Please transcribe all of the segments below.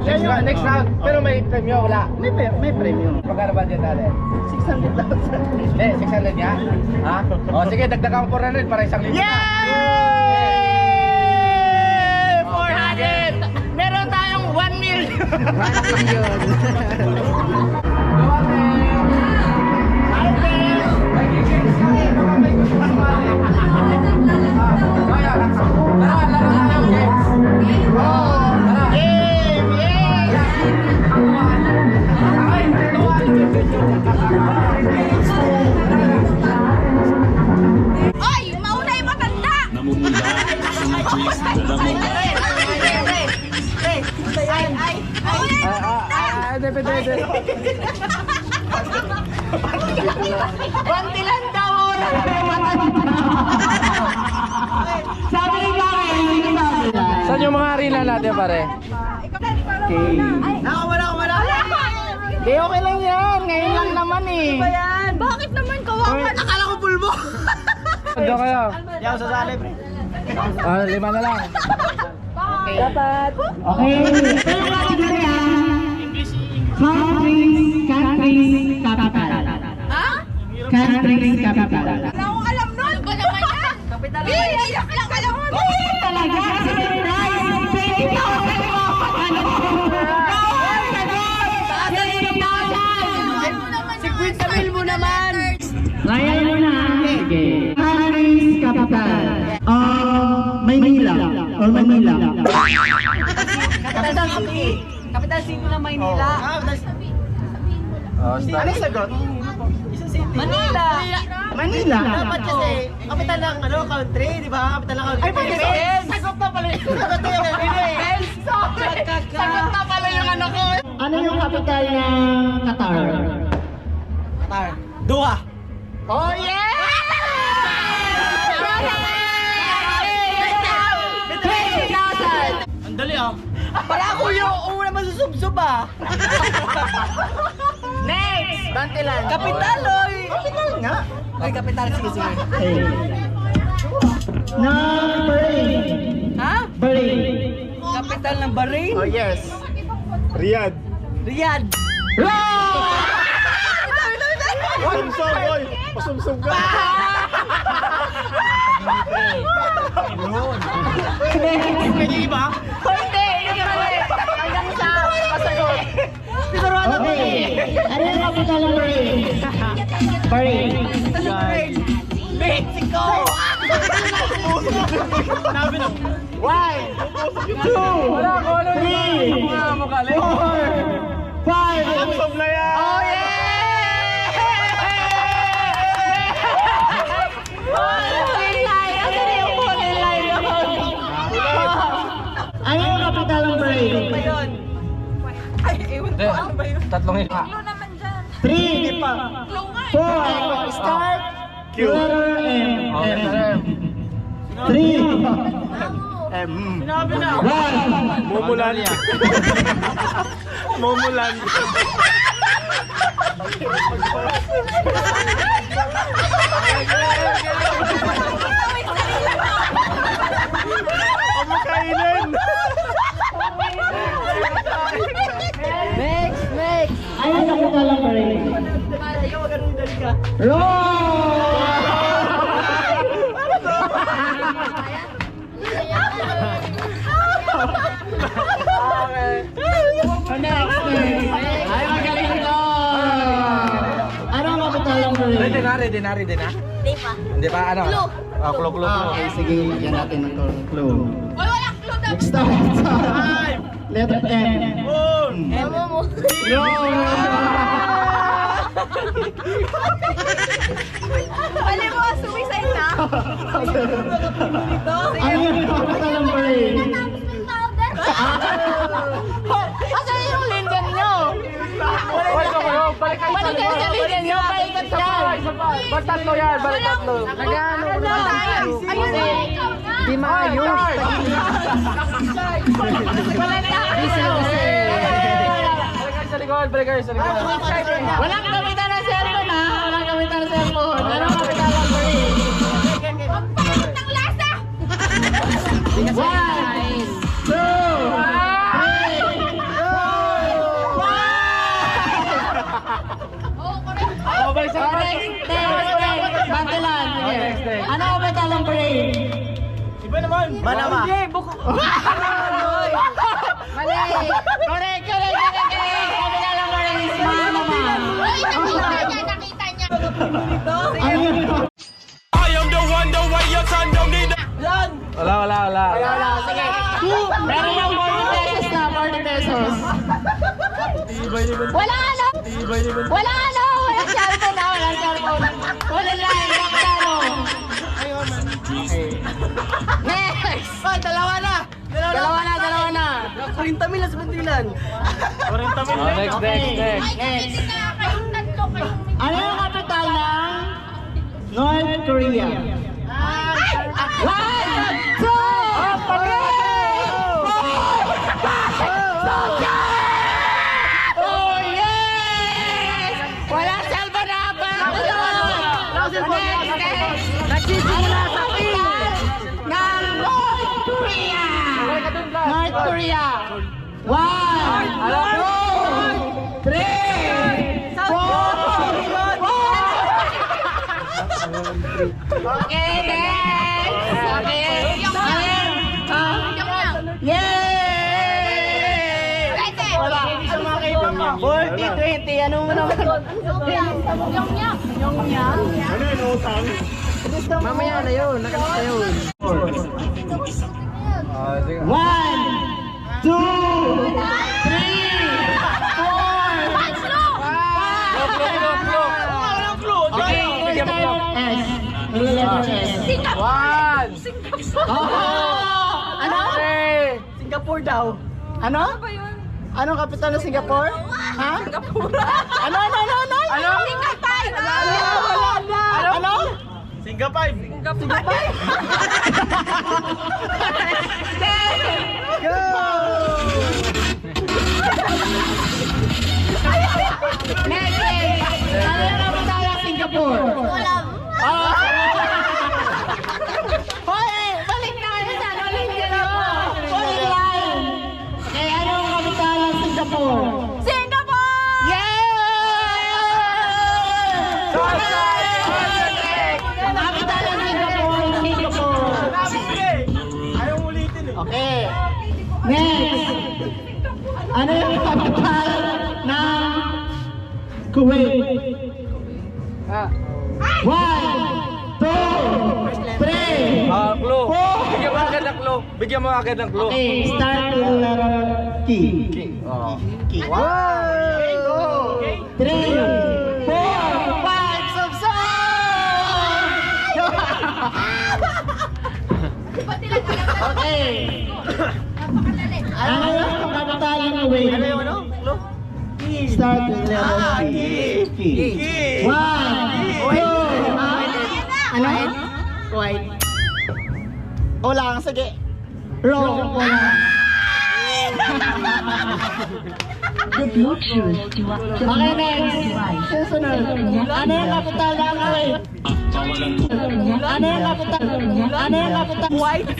Next yung round, next round. Pero may premyo, wala. may pre- may premium. Magkano ba dyan natin? 600,000. Eh, 600 nga? Ha? O, sige, dagdagan ko 400 para isang libo na. Yay! 400! Meron tayong 1 million. 1 million. Game! Hindi. Konti lang daw matanda. Sabi ni Bakit, hindi ko sabi na. Saan yung mga arena natin, pare? Nakawala ko wala. Hindi, okay lang yan. Ngayon lang naman eh. Bakit naman kawawa? Akala ko pulbo. Ando kayo? Hindi ako sasali, pre. Ah, lima na lang. Okay. Ito yung mga ganyan. Country, country, capital. Ha? Country, capital. Wala akong alam nun! Ba naman yan? Kapital yan! Iyak lang alam mo! Talaga, si Menday, 20,000 mo. Ano? Bawal na doon. 20,000. Si Queen Camille mo naman! Ryan mo na. Sige. Country's capital. Um, Maynila. Or Manila. Capital City. Capital City ng Maynila. Oh, start. Ano sagot? Manila. Manila. Dapat kasi, capital ng ano, country, di ba? Capital ng country. Ay, bakit? Sagot na pala yun. Sagot na yung Philippines. Sagot na pala yung ano ko. Ano yung capital ng Qatar? Qatar. Doha. Oh, yeah! Ang dali ah. Para ako masusubsob ah. Next! Bantilan. Kapital oy. Capital nga. Ay, kapital. Sige, sige. Number 8. Ha? Bahrain. Kapital ng Bahrain? Oh, yes. Riyadh. Riyadh. Pasumsum, boy! Pasumsum ka! Pwede iba? Hindi! Hindi mali! Hanggang sa masagot. Ako eh. Ano yung capital ng Bahrain? Bahrain. Mexico. Sabi na. One, two, three, four, Tatlong ito. Ano naman dyan? Three, di pa. Four, start. Q. Letter M. Okay, M. Three, M. Sinabi na. one. Mumulan. Mumulan. Kumakainin! Next, next. Ano yung capital ng Bahrain? Next. Ay, magaling to. Ano ang capital ng? Ready na, ready na, ready na. Di pa. Hindi pa, ano? Clue. Ah, clue, clue, clue. okay, sige, yan natin ng clue. Wala, wala clue daw. Next start. Letter M. Ewan mo. No! Mali mo, suicide na. Ano yung? Tapos may powder. Asan yung linden nyo? Balik yun, balik kayo Balik kayo sa linden nyo, balikat yan. Ba't tatlo yan? Balik tatlo. Nagano ko na tayo. Ayun na, ikaw na. Di maayos. Walang Balik kayo sa likod, balik kayo sa likod. Walang kamitan panahon. Ano ka pinawag mo rin? Ang pangit ng lasa! One, two, three, four, Oh, correct. Oh, by sa next day, next day. Bantalan. Ano ka ba talang parade? Iba naman. Manama. Hindi, buko. Mali. Correct, correct, correct, correct. Ano Ang talang parade is Manama. Ay, nakita niya, nakita niya. Ano yun? Wala, wala, wala. Wala, sige. Meron yung 40 pesos na, 40 pesos. Wala ano? Wala ano? Walang cellphone na, walang cellphone. Wala line, bakano. Next! Oh, dalawa na. Dalawa na, dalawa na. 40 mil sa bandilan. Oh, next, next, next. Ay, Ano yung kapital ng North Korea? One, two, three, Oh, yes! Walang cellphone na next! Nagsisimula sa kapital ng North Korea! North Korea! One, two, Okay, next! Okay. Ah, lang. Yay! Wala. Ano mga kaibigan mo? 40, 20. Ano mo naman? Yung niya. Mamaya na yun. Nakalit na yun. Oh. One, two, three, four, Patro! five. Okay, Bigyan mo first clock. time. S. Letter S. One. Oh! Ano? Singapore daw. Ano? Anong kapital ng Singapore? Ha? Singapore. Ano, ano, ano, ano? Ano? Singapay! Ano? Ano? Singapore. Next, next. Ano yung kapital ng Singapore? Walang. Oh! Agad ng clue. Okay, start with the letter K. Oh. One, two, three, four, five, sub, sub! Ba't nila talaga? Okay. Ano yung kapital ng Kuwait? Ano yung ano? Lo? Start with the letter Ah, K. K. K. One, two, ano? White. O lang, sige. Ko lang. Okay, next. Susunod. Ano yung kapital ng Ano yung kapital? Ano yung kapital? White.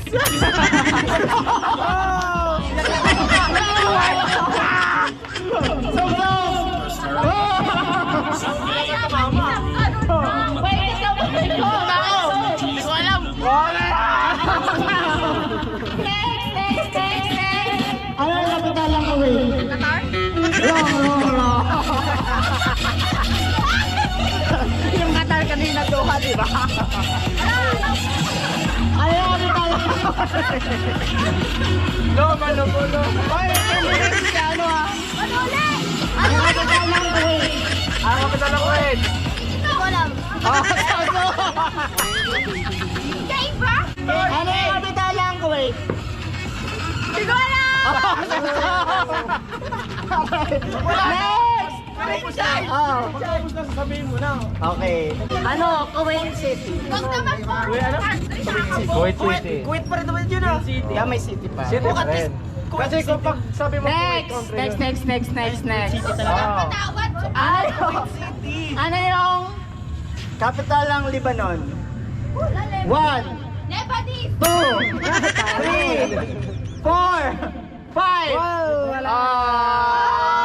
Ba? Ano kapital ng No, mano po, no. Oy, kamilis ka, ano ah? Ano ulit? Ano yung kapital ng Kuwait? Ah, kapital ng Kuwait. Hindi ko alam. Oh? Ano yung kapital ng Kuwait? Hindi ko alam. Next! Oh. Tapos na sasabihin mo na. Okay. Ano? Kuwait City. Huwag naman po. ano? Kuwait City. Kuwait pa rin naman yun ah. City. Yeah, may city pa. City pa rin. Kasi kung pag sabi mo Next! Next, next, next, next, next. Oh. Tawad. Ano? Ano yung capital ng Lebanon? One, Lebanese. two, three, four, five. Ah!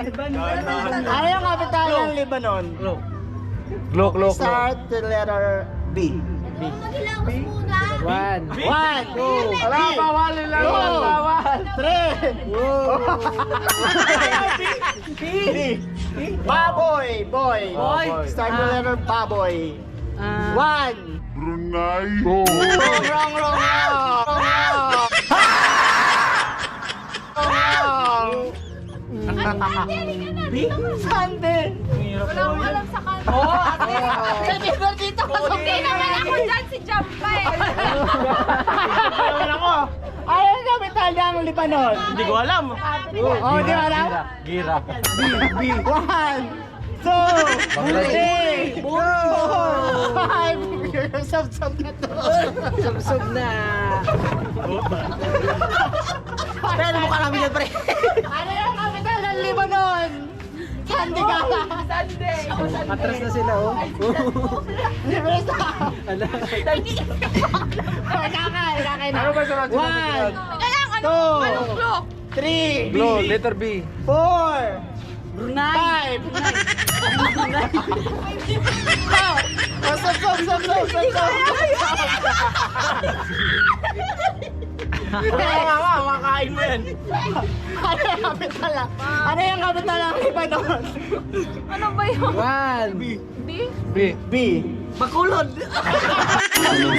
Ano yung capital ng Lebanon? Clue, clue, clue. Start the letter B. Magilawas muna. One. One, two, Wala, bawal lang. Two. Bawal. three. B. Baboy, boy. Boy. Start with letter baboy. One. Brunei. Wrong, wrong, wrong, wrong. Wrong, wrong. B. Sunday. Wala akong alam sa kanya. Oh, ate. Sabi mo dito, hindi naman ako dyan si Jampa eh. Ayaw ako. Ayaw ang kapital ng Libanon. Hindi ko alam. Oh, di ba alam? Gira. B. One, two, three, four, five. Sub-sub na to. Sub-sub na. Pero mukha namin yan, pre. Ano yung Libanon? Sunday ka. Sunday. Atras na sila, oh. Libre sa. Kakay, kakay na. Ano ba sunod? One. Kaya ano, Two. anong clue? three, Blue, letter B. four, five. Oh, stop, stop, stop, stop, stop, stop. Kaya nga nga, makain mo yan. Ano yung kapital ng... Ano yung kapital ng Libanon? Ano ba yun? One. B? B. B. Bakulod.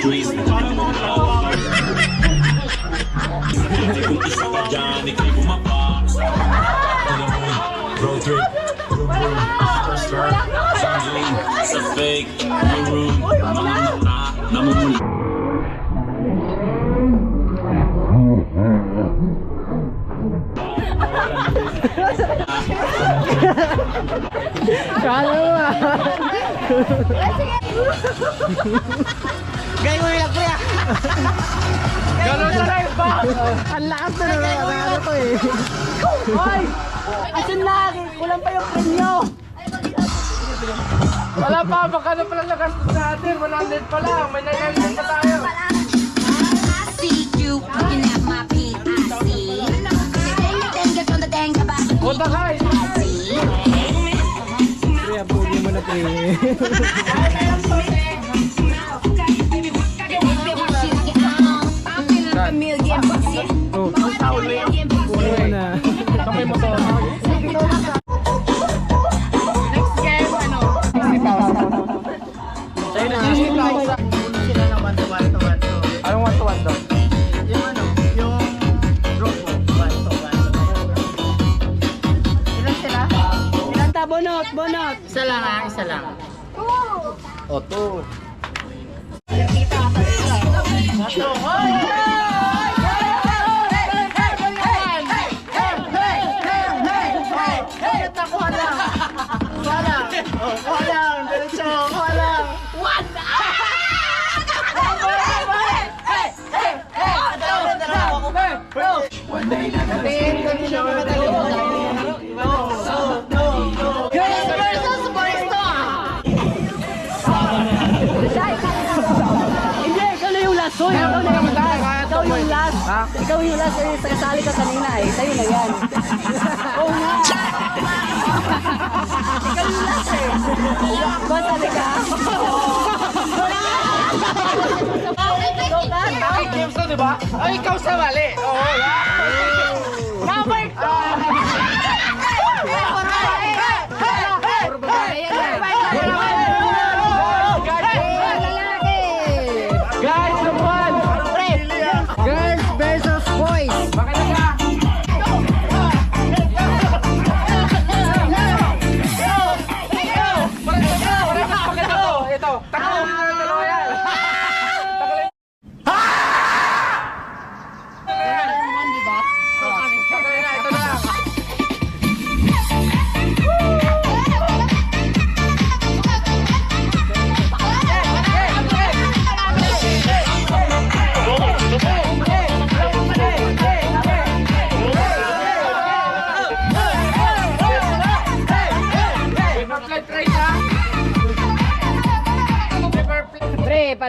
Twist na mo Kung isa ka dyan, Namumula Kala mo ah. Gaya mo lang, pre. ah. Ganun sa live ba? Ang lakas na naman. Ano ko eh. Hoy! Asan na? Kulang pa yung premyo. Wala pa, magkano pala nagastos natin? 100 pa lang, may 900 pa tayo. I see abugi mo Bonot, bonot. Isa lang ah, isa lang. O, two. Walang, diretso, walang. Girls ikaw na yung last. Ikaw yung last. Ikaw yung last. Eh, kasali ka kanina eh. Sa'yo na yan. Oo nga. Ikaw yung last eh. Boss, sabi ka? Ay, to, di ba? Ay, ikaw sa mali. Oo, Number Guys,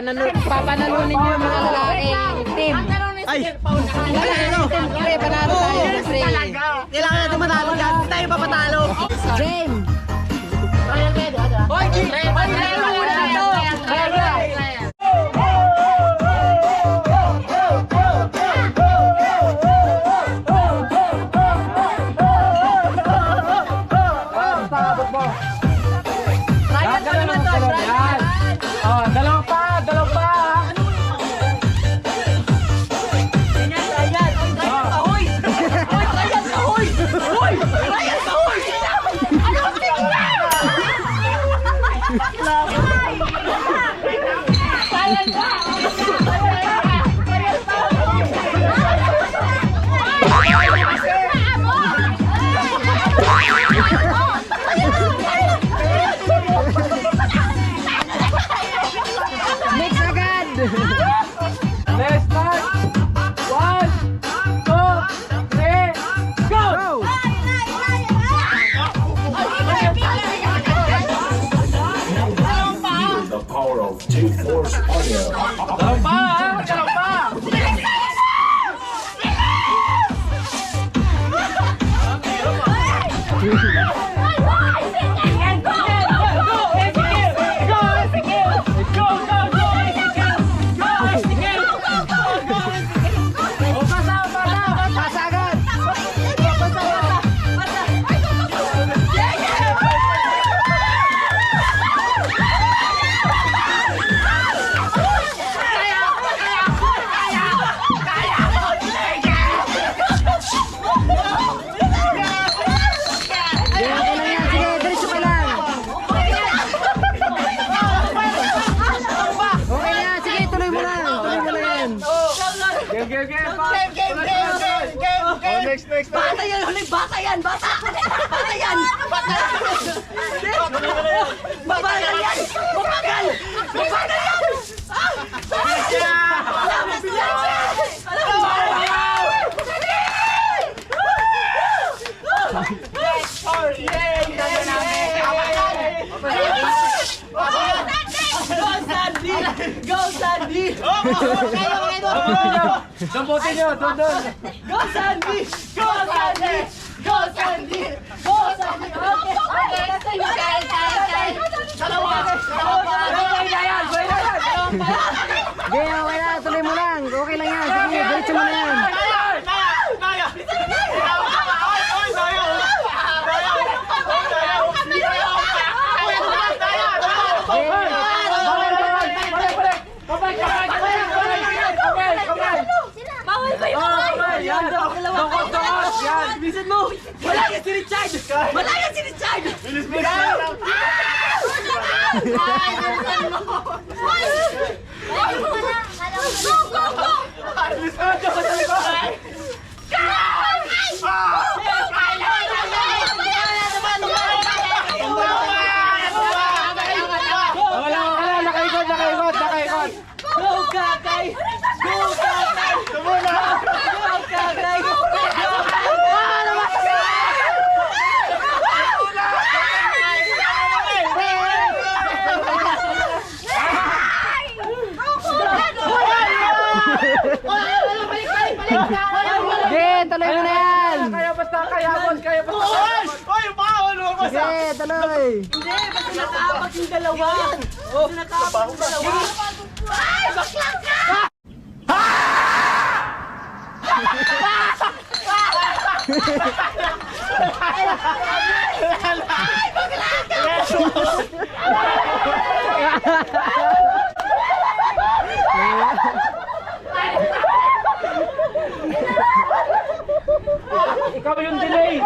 panalo, papanalunin niyo yung mga lalaki. Team. Ay! Pre, panalo tayo. Pre. Kailangan natin manalo dyan. Hindi tayo papatalo. Game. Hoy, G! Sandy! Damputin nyo, doon, doon. Go, Sandy! Go, Sandy! Go, Sandy! Go, Sandy! Okay, okay, that's it. Okay, okay, okay. Dalawa! Dalawa! Buhay na yan, buhay na yan. Sige, okay na. Tuloy mo lang. Okay lang yan. Sige, diretso mo na yan. Balik, balik, balik, balik. Kabay, kabay, kabay, kabay, kabay, kabay. Bawal ba yung Oh, yan. Dukot, dukot, yan. Bilisan mo! Wala yan si Richard! Wala yan si Richard! Bilis, bilis. Go, go, go! Bilis, ah, dukot sa likod. Wala, wala, nakaikot, nakaikot, nakaikot. Go, Kakay! Go, Kakay! Go, Kakay! Sige, tuloy mo na yan. Kaya basta kayabot, kaya basta kayabot. Sige, tuloy. Hindi, basta nakaabag yung dalawa! Nakaabag yung dalawa! Ikaw yung delay.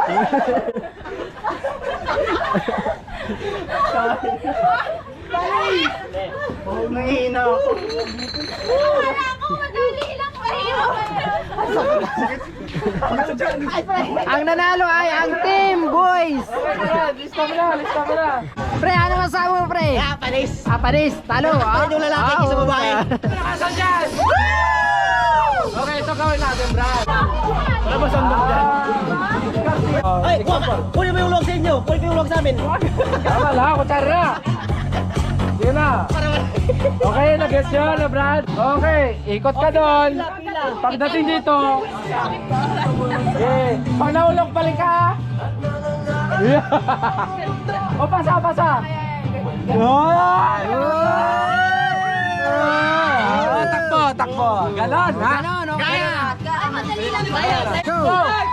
Nangihina ako! Wala ako, madali lang. Ang nanalo ay ang team boys. Okay na yan, lista mo na, lista mo na. Pre, ano masabi mo, pre? Ah, panis! Ah, panis. Talo, ah. Yung lalaki, isa babae. Nakasan dyan! Okay, ito gawin natin, Brad. Wala ba sandok dyan? Ay, ka! Kunin mo yung log sa inyo! Kunin mo yung log sa amin! Tama lang, kutsara na. Sige na. Okay, nag-guess yun, na Brad. Okay, ikot ka doon. Pagdating dito, okay. Pag naulog, balik ka. Yeah. o, pasa, pasa. Ah, takbo, takbo. Ganon, ha? Ganon, okay na. Ay, madali lang ba? Go. Go!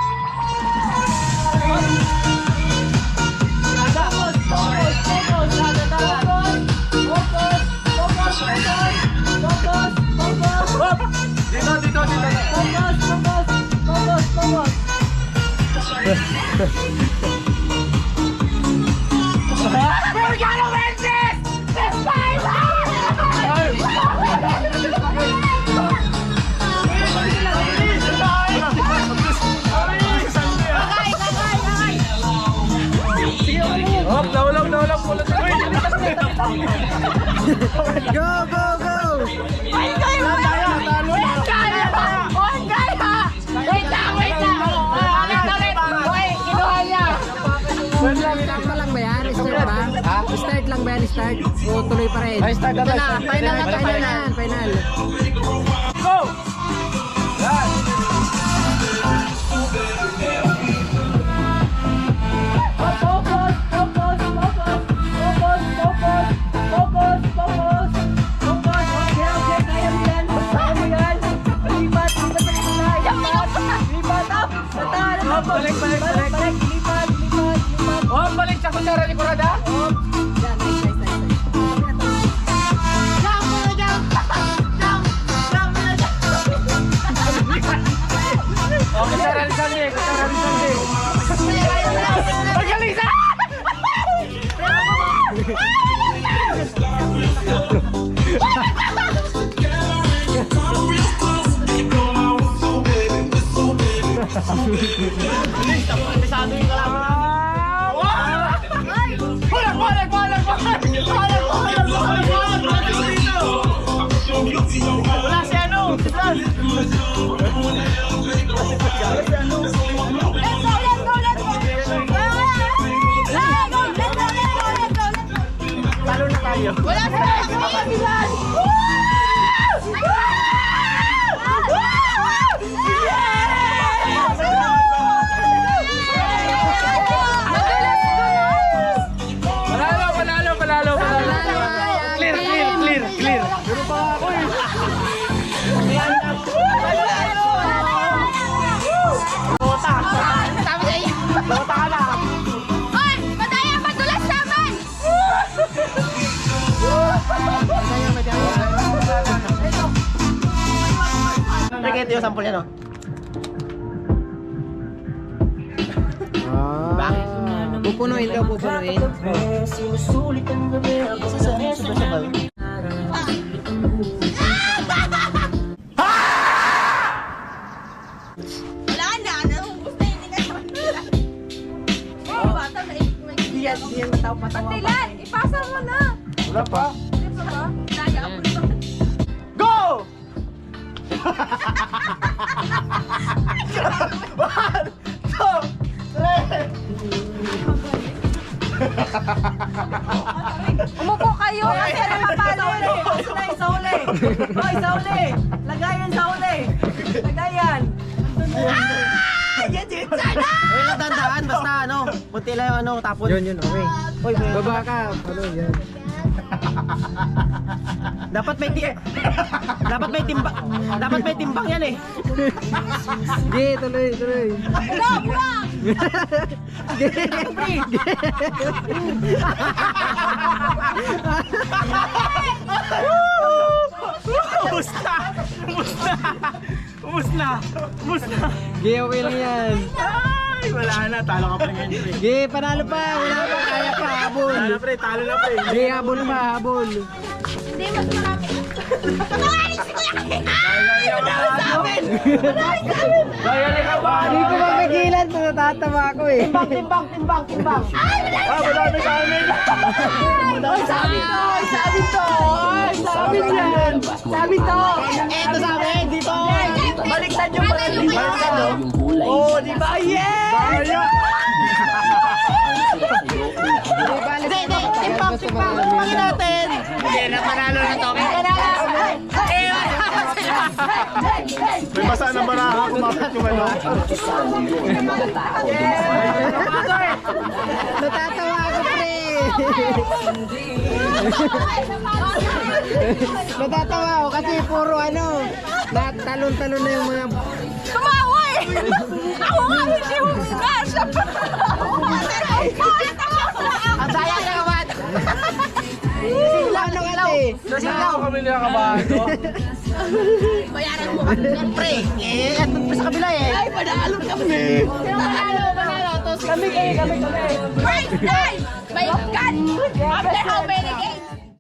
Hop! Dito, dito, dito. Hop, Go, go, go. Wait, kaya! Wait, kaya! Wait, kaya! Wait lang, wait lang! Ulit, ulit! Wait, kinuha niya! Wait lang, Start pa lang ba yan? Start ba? Start lang ba yan? Start? O tuloy pa rin? Start na final na, final na final. balik, balik, balik. Balik, lipat, lipat, lipat. Oh, balik sa kutsara ni Kurada. Oh. Yan, nice, nice, nice. Jump, jump, jump, jump, jump. Oh, kutsara ni Sani. Wala yung sample yan, oh. Bakit? Pupunuin daw, pupunuin. Wala ano, tapon. Yun, okay. May- Baba ka. Ano, yan. dapat may ti- dapat may timbang, dapat may timbang yan eh. Sige, tuloy, tuloy. Wala, wala! Ubus na! Ubus na! Ubus na! Sige, okay lang yan. Ay, wala na, talo ka pa yan, pre. Sige, panalo pa. Wala pa, kaya pa. Habol. Talo na, pre, talo na, pre. Sige, habol pa, habol. Hindi, mas marami. Pangalis ko yan! Sa amin! Sa amin! Ni ka ba? Hindi ko mapigilan. Natatawa ako eh. Timbang, timbang, timbang, timbang. Ay! Wala Ah, madami sa amin. Ay, sabi to! Sabi to! Ay, sabi yan! Sabi to! Eto sa amin, dito. Baliktad yung baliktad! Oh, di ba? Yeah! May basa ng baraha, kumapit yung ano. Natatawa ako, pre. Natatawa ako kasi puro ano. Natalon-talon na yung mga... Tumawa eh! Ako nga hindi humigas! Ang daya niya kawan. Ano kasi? Saan kami nakakabahan to? Bayaran mo kami yan, pre! Eh, at pa sa kabila eh. Ay, panalo kami! Panalo, panalo! Tapos kami, kami, kami, kami! First time! My God! After how many games?